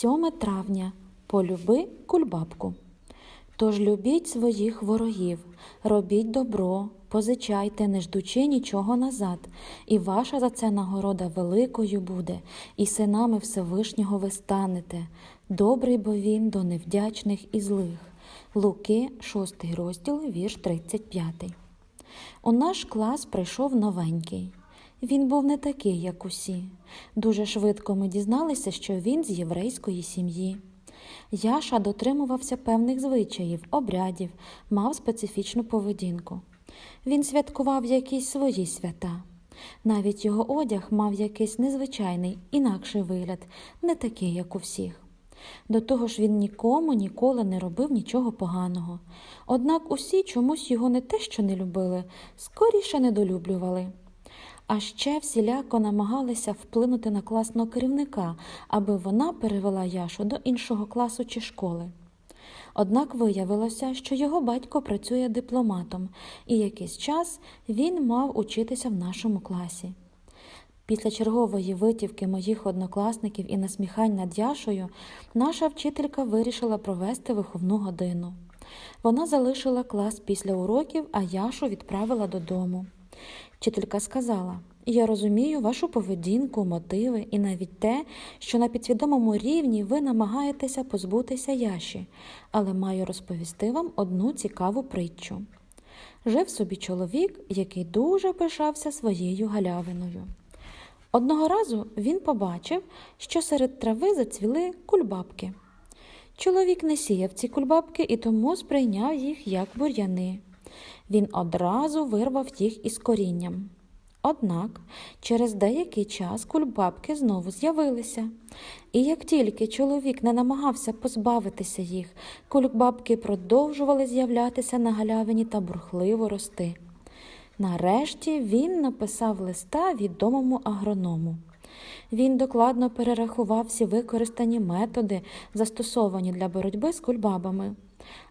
7 травня. Полюби кульбабку. Тож любіть своїх ворогів, робіть добро, позичайте, не ждучи нічого назад, і ваша за це нагорода великою буде, і синами Всевишнього ви станете. Добрий бо він до невдячних і злих. Луки, 6 розділ, вірш 35. У наш клас прийшов новенький. Він був не такий, як усі. Дуже швидко ми дізналися, що він з єврейської сім'ї. Яша дотримувався певних звичаїв, обрядів, мав специфічну поведінку. Він святкував якісь свої свята. Навіть його одяг мав якийсь незвичайний, інакший вигляд, не такий, як у всіх. До того ж, він нікому ніколи не робив нічого поганого. Однак усі чомусь його не те, що не любили, скоріше недолюблювали. А ще всіляко намагалися вплинути на класного керівника, аби вона перевела Яшу до іншого класу чи школи. Однак виявилося, що його батько працює дипломатом, і якийсь час він мав учитися в нашому класі. Після чергової витівки моїх однокласників і насміхань над Яшою, наша вчителька вирішила провести виховну годину. Вона залишила клас після уроків, а Яшу відправила додому. Вчителька сказала: Я розумію вашу поведінку, мотиви і навіть те, що на підсвідомому рівні ви намагаєтеся позбутися Яші, але маю розповісти вам одну цікаву притчу. Жив собі чоловік, який дуже пишався своєю галявиною. Одного разу він побачив, що серед трави зацвіли кульбабки. Чоловік не сіяв ці кульбабки і тому сприйняв їх як бур'яни. Він одразу вирвав їх із корінням. Однак через деякий час кульбабки знову з'явилися. І як тільки чоловік не намагався позбавитися їх, кульбабки продовжували з'являтися на галявині та бурхливо рости. Нарешті він написав листа відомому агроному. Він докладно перерахував всі використані методи, застосовані для боротьби з кульбабами.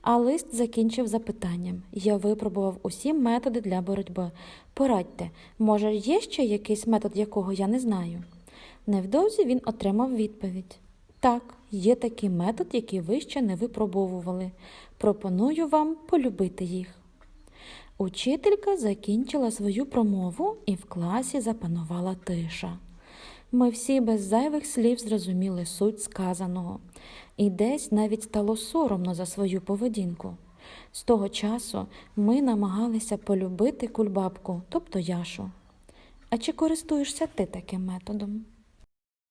А лист закінчив запитанням: Я випробував усі методи для боротьби. Порадьте, може, є ще якийсь метод, якого я не знаю? Невдовзі він отримав відповідь: Так, є такий метод, який ви ще не випробовували. Пропоную вам полюбити їх. Учителька закінчила свою промову, і в класі запанувала тиша. Ми всі без зайвих слів зрозуміли суть сказаного, і десь навіть стало соромно за свою поведінку. З того часу ми намагалися полюбити кульбабку, тобто Яшу. А чи користуєшся ти таким методом?